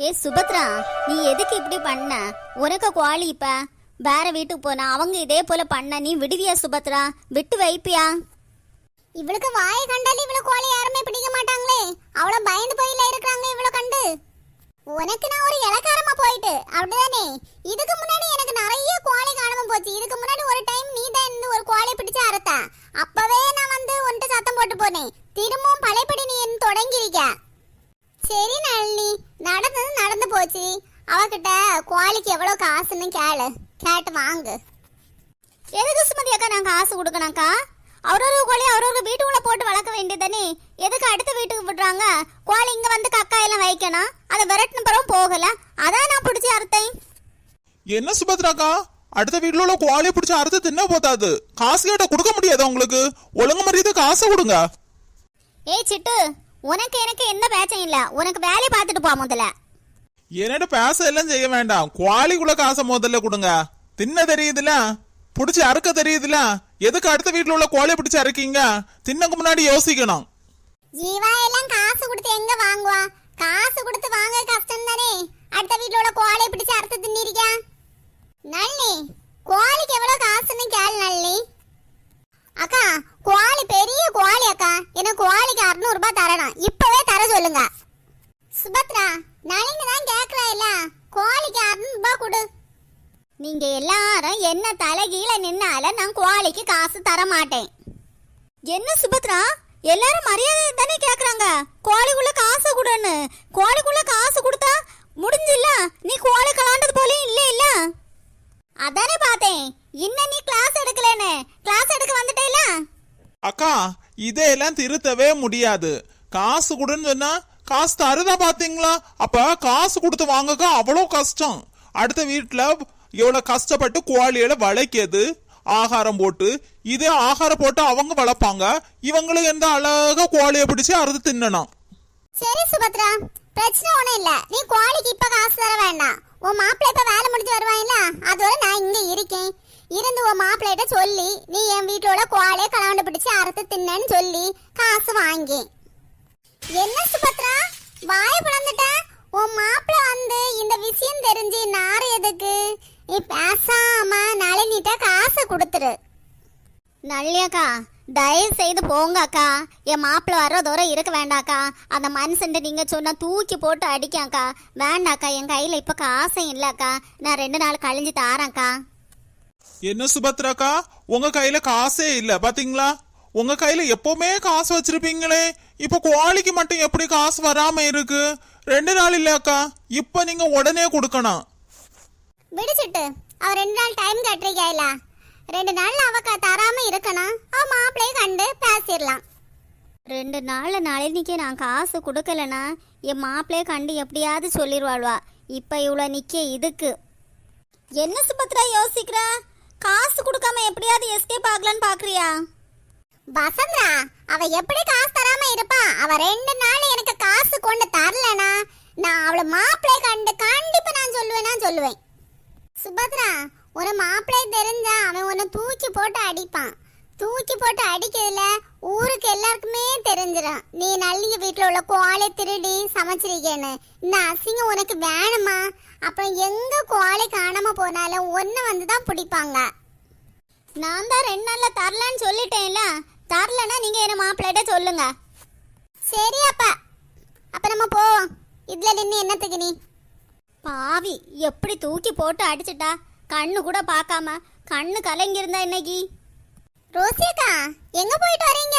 ஏ சுபத்ரா நீ எதுக்கு இப்படி பண்ண? உனக்கு குவாலி இப்ப. வேற வீட்டுக்கு போனா அவங்க இதே போல பண்ண. நீ விடுவியா சுபத்ரா? விட்டு வைப்பியா? இவளுக்கு வாயை கண்டாலே இவ்வளவு கோழி யாருமே பிடிக்க மாட்டாங்களே. அவ்வளவு பயந்து போயில இருக்காங்க இவ்வளவு கண்டு. உனக்கு நான் ஒரு இலக்காரமா போயிட்டு. அப்படிதானே? இதுக்கு முன்னாடி எனக்கு நிறைய கோழி காணாம போச்சு. இதுக்கு முன்னாடி ஒரு டைம் நீ தான் இருந்து ஒரு கோழி பிடிச்சு அறுத்த. அப்பவே நான் வந்து உன்கிட்ட சத்தம் போட்டு போனேன். திரும்பவும் பழையபடி நீ என்ன தொடங்கிருக்க சரி நளினி. போச்சு. அவகிட்ட கோழிக்கு எவ்வளவு காசுன்னு கேளு. கேட்டு வாங்கு. எதுக்கு சுமதி அக்கா நான் காசு கொடுக்கணாக்கா அவரொரு கோழி அவரொரு வீட்டுக்குள்ள போட்டு வளர்க்க வேண்டியதானே எதுக்கு அடுத்த வீட்டுக்கு விடுறாங்க? கோழி இங்க வந்து கக்கா எல்லாம் வைக்கணும். அதை விரட்டின பிறகு போகல. அதான் நான் பிடிச்சி அறுத்தேன். என்ன சுபத்ராக்கா அடுத்த வீட்ல உள்ள கோழியை பிடிச்சி அறுத்து தின்ன போதாது. காசு கேட்ட கொடுக்க முடியாது உங்களுக்கு? ஒழுங்கு மரியாதை காசை கொடுங்க. ஏய் சிட்டு உனக்கு எனக்கு எந்த பேச்சும் இல்ல. உனக்கு வேலையை பார்த்துட்டு போ முதல்ல. என்னோட பேச எல்லாம் செய்ய வேண்டாம். குவாலிக்குள்ள காசை முதல்ல கொடுங்க. தின்ன தெரியுதுல பிடிச்சி அறுக்க தெரியுதுல எதுக்கு அடுத்த வீட்டில் உள்ள கோழி பிடிச்சி அறுக்கீங்க? தின்னக்கு முன்னாடி யோசிக்கணும். ஜீவா எல்லாம் காசு கொடுத்து எங்க வாங்குவா? காசு கொடுத்து வாங்க கஷ்டம் தானே அடுத்த வீட்ல உள்ள கோழி பிடிச்சு அறுத்து தின்னிருக்கா நல்லி கோழிக்கு எவ்வளவு காசுன்னு கேள் நல்லி அக்கா கோழி அக்கா எனக்கு கோழிக்கு அறுநூறு ரூபாய் தரணும் இப்பவே தர சொல்லுங்க சுபத்ரா நளினி தான் கேட்கல இல்ல கோழிக்கு அறுநூறு ரூபாய் கொடு நீங்க என்ன தலைகீழ நின்னால நான் கோழிக்கு காசு தர மாட்டேன். என்ன சுபத்ரா? எல்லாரும் மரியாதை தானே கேக்குறாங்க? கோழிக்குள்ள காசு கொடுன்னு. கோழிக்குள்ள காசு கொடுத்தா முடிஞ்சில்ல? நீ கோழி கலாண்டது போல இல்ல இல்ல அதானே பார்த்தேன். இன்னும் நீ கிளாஸ் எடுக்கலன்னு. கிளாஸ் எடுக்க வந்துட்டேல அக்கா இதையெல்லாம் திருத்தவே முடியாது. காசு கொடுன்னு சொன்னா காசு தருதா பாத்தீங்களா அப்ப காசு கொடுத்து வாங்கக்க அவ்வளோ கஷ்டம். அடுத்த வீட்டுல எவ்வளவு கஷ்டப்பட்டு கோழிகளை வளைக்கிறது ஆகாரம் போட்டு இதே ஆகாரம் போட்டு அவங்க வளர்ப்பாங்க. இவங்களுக்கு எந்த அழகா கோழியை பிடிச்சி அறுத்து தின்னணும்? சரி சுபத்ரா பிரச்சனை ஒண்ணும் இல்ல. நீ கோழிக்கு இப்ப காசு தர வேண்டாம். உன் மாப்பிள்ள இப்ப வேலை முடிஞ்சு வருவான்ல அதோட நான் இங்க இருக்கேன். இருந்து உன் மாப்பிள்ளைகிட்ட சொல்லி நீ என் வீட்டோட கோழைய கலவண்டு பிடிச்சு அறுத்து தின்னன்னு சொல்லி காசு வாங்கி என்ன சுபத்ரா? வாய பிளந்துட்ட உன் மாப்பிள்ள வந்து இந்த விஷயம் தெரிஞ்சு நார எதுக்கு? நீ பேசாம நளினிட்ட காசை கொடுத்துரு. நல்லியாக்கா தயவு செய்து போங்க அக்கா என் மாப்பிள்ள வர்ற தூரம் இருக்க வேண்டாக்கா. அந்த மனுஷன்ட்டு நீங்க சொன்னா தூக்கி போட்டு அடிக்காக்கா. வேண்டாக்கா என் கையில இப்ப காசும் இல்லக்கா. நான் ரெண்டு நாள் கழிஞ்சு தாரேன்க்கா. என்ன சுபத்ராக்கா? உங்க கையில காசே இல்ல பாத்தீங்களா? உங்க கையில எப்பவுமே காசு வச்சிருப்பீங்களே. இப்ப கோழிக்கு மட்டும் எப்படி காசு வராம இருக்கு? ரெண்டு நாள் இல்ல அக்கா இப்ப நீங்க உடனே கொடுக்கணும். விடுச்சிட்டு அவ ரெண்டு நாள் டைம் கட்டிருக்காயில ரெண்டு நாள்ல அவ தராம இருக்கணும் அவ மாப்பிள்ளைய கண்டு பேசிடலாம். ரெண்டு நாள்ல நளினிக்கு நான் காசு கொடுக்கலனா என் மாப்பிள்ளைய கண்டு எப்படியாவது சொல்லிடுவாள்வா. இப்ப இவ்வளவு நிக்க இதுக்கு. என்ன சுபத்ரா யோசிக்கிற? காசு கொடுக்காம எப்படியாவது எஸ்கேப் ஆகலான்னு பாக்குறியா? வசந்தா அவ எப்படி காசு தராம இருப்பா? அவ ரெண்டு நாள் எனக்கு காசு கொண்டு தரலனா நான் அவள மாப்பிள்ளை கண்டு கண்டிப்பா சுபத்ரா ஒரு மாப்பிள்ளை தெரிஞ்சா அவன் உன்னை தூக்கி போட்டு அடிப்பான். தூக்கி போட்டு அடிக்கிறதுல ஊருக்கு எல்லாருக்குமே தெரிஞ்சிடும். நீ நல்லிய வீட்டில் உள்ள கோழை திருடி சமைச்சிருக்கேன்னு. இந்த அசிங்கம் உனக்கு வேணுமா? அப்புறம் எங்க கோலை காணாம போனாலும் ஒன்று வந்து தான் பிடிப்பாங்க. நான் தான் ரெண்டு நாளில் தரலான்னு சொல்லிட்டேன்ல. தரலன்னா நீங்கள் என்ன மாப்பிள்ளைகிட்ட சொல்லுங்க. சரி அப்பா. அப்போ நம்ம போவோம். இதில் நின்று என்னத்துக்கு நீ? பாவி எப்படி தூக்கி போட்டு அடிச்சிட்டா? கண்ணு கூட பார்க்காம கண்ணு கலங்கியிருந்தா இன்னைக்கு ரோசியக்கா எங்க போயிட்டு வரீங்க?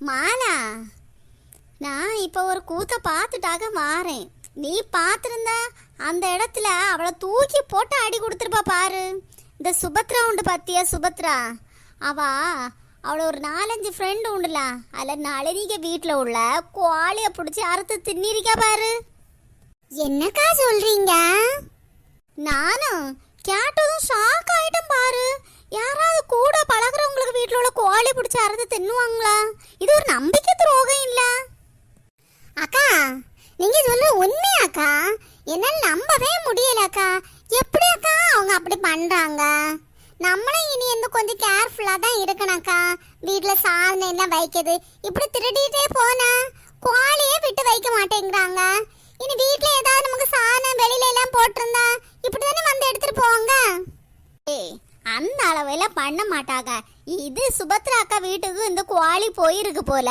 மாலா நான் இப்போ ஒரு கூத்த பார்த்துட்டாக வாரேன். நீ பார்த்துருந்த அந்த இடத்துல அவளை தூக்கி போட்டு அடி கொடுத்துருப்பா பாரு. இந்த சுபத்ரா உண்டு பாத்தியா சுபத்ரா? அவ அவளை ஒரு நாலஞ்சு ஃப்ரெண்டு உண்டுல. அதில் நளினிக வீட்டில் உள்ள கோழியை பிடிச்சி அறுத்து தின்னிருக்கா பாரு. என்னக்கா சொல்றீங்க? நானும் கேட்டதும் ஷாக் ஆயிட்டும் பாரு. யாராவது கூட பழகுறவங்களுக்கு வீட்டில் உள்ள கோழி பிடிச்சி அறுத்து தின்னுவாங்களா? இது ஒரு நம்பிக்கை துரோகம் இல்ல. அக்கா நீங்க சொல்ற உண்மையாக்கா. என்னால் நம்பவே முடியலக்கா. எப்படி அக்கா அவங்க அப்படி பண்றாங்க? நம்மளும் இனி இன்னும் கொஞ்சம் கேர்ஃபுல்லாக தான் இருக்கணும்க்கா. வீட்டில் சாதனை எல்லாம் வைக்கிறது. இப்படி திருடிட்டே போனா கோழியே விட்டு வைக்க மாட்டேங்கிறாங்க. இனி வீட்ல ஏதாவது நமக்கு சாணம் வெளியில எல்லாம் போட்டிருந்தா இப்படி தானே வந்து எடுத்துட்டு போவாங்க? ஏய் அந்த அளவெல்லாம் பண்ண மாட்டாங்க. இது சுபத்ரா அக்கா வீட்டுக்கு இந்த குவாலி போயிருக்கு போல.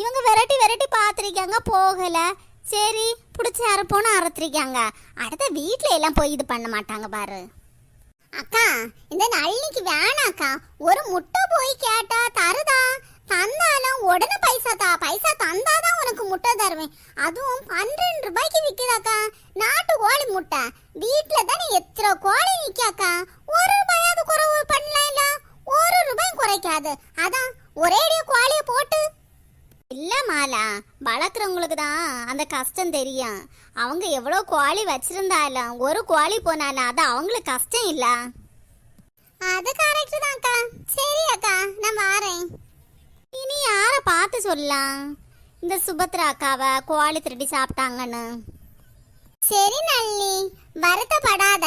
இவங்க விரட்டி விரட்டி பார்த்துருக்காங்க போகல. சரி பிடிச்சி அறுப்போன்னு அறுத்துருக்காங்க. அடுத்த வீட்டில் எல்லாம் போய் இது பண்ண மாட்டாங்க பாரு. அக்கா இந்த நளினிக்கு வேணாக்கா. ஒரு முட்டை போய் கேட்டா தருதா? தந்தாலும் உடனே பைசா தா முட்டை தருவேன். அதுவும் பன்னிரெண்டு ரூபாய்க்கு விற்குதாக்கா நாட்டு கோழி முட்டை. வீட்டில் தானே எத்தனை கோழி விற்காக்கா ஒரு ரூபாயாவது குறைவு பண்ணல ஒரு ரூபாய் குறைக்காது. அதான் ஒரேடிய கோழியை போட்டு. இல்லை மாலா வளர்க்குறவங்களுக்கு தான் அந்த கஷ்டம் தெரியும். அவங்க எவ்வளோ கோழி வச்சுருந்தாலும் ஒரு கோழி போனாலும் அது அவங்களுக்கு கஷ்டம் இல்லை. அது கரெக்டு தான் அக்கா சரி அக்கா நான் வாரேன். இனி யாரை பார்த்து சொல்லலாம்? இந்த சுபத்ரா அக்காவை கோழி திருடி சாப்பிட்டாங்கன்னு. சரி நல்லி வருத்தப்படாத.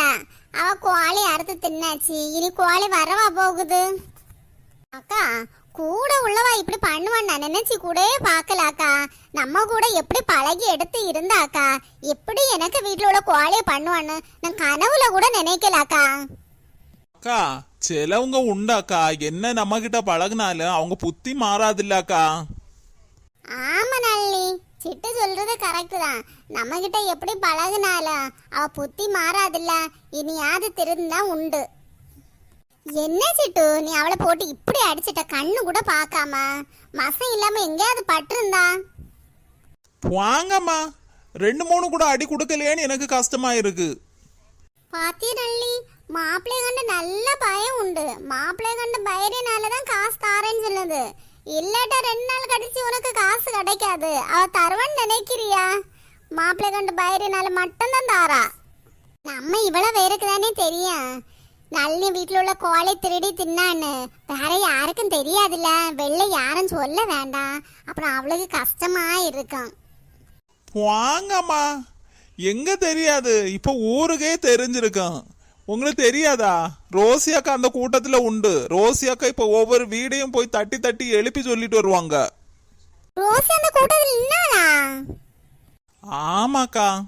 அவ கோழி அறுத்து தின்னாச்சு. இனி கோழி வரவா போகுது? அக்கா கூட உள்ளவா இப்படி பண்ணுவான் நான் நினைச்சு கூட பார்க்கல அக்கா. நம்ம கூட எப்படி பழகி எடுத்து இருந்தா அக்கா? எப்படி எனக்கு வீட்ல உள்ள கோழியை பண்ணுவான்னு நான் கனவுல கூட நினைக்கல அக்கா. அக்கா சிலவங்க உண்டாக்கா என்ன நம்ம கிட்ட பழகுனாலும் அவங்க புத்தி மாறாதில்லக்கா ஆமா நல்லி. சிட்டு சொல்றது கரெக்ட் தான். நம்ம கிட்ட எப்படி பழகுனாலும் அவ புத்தி மாறாதுல்ல. இனியாவது திருந்தா உண்டு. என்ன சிட்டு? நீ அவளை போட்டு இப்படி அடிச்சிட்ட கண்ணு கூட பார்க்காம. மசம் இல்லாம எங்கேயாவது பட்டிருந்தா? வாங்கம்மா. ரெண்டு மூணு கூட அடி கொடுக்கலையேன்னு எனக்கு கஷ்டமா இருக்கு. பாத்திய நல்லி? மாப்பிள்ளை கண்டு நல்ல பயம் உண்டு. மாப்பிள்ளை கண்டு பயரினால தான் காசு தாரேன்னு சொல்லுது. இல்லட்டா ரெண்டு நாள் கழிச்சு உனக்கு காசு கிடைக்காது. அவ தருவன்னு நினைக்கிறியா? மாப்பிள்ளை கண்டு பயிரினால மட்டும்தான் தாரா. நம்ம இவ்வளவு பேருக்கு தானே தெரியும். நல்லி வீட்டில் உள்ள கோழி திருடி தின்னான்னு. வேற யாருக்கும் தெரியாதுல்ல. வெளில யாரும் சொல்ல வேண்டாம். அப்புறம் அவளுக்கு கஷ்டமா இருக்கும். வாங்கம்மா. எங்க தெரியாது? இப்போ ஊருக்கே தெரிஞ்சிருக்கும். உங்களுக்கு தெரியாதா? ரோசி அக்கா அந்த கூட்டத்துல உண்டு. ரோசி அக்கா இப்போ ஒவ்வொரு வீடையும் போய் தட்டி தட்டி எழுப்பி சொல்லிட்டு வருவாங்க. ரோசி அந்த கூட்டத்தில் ஆமாக்கா.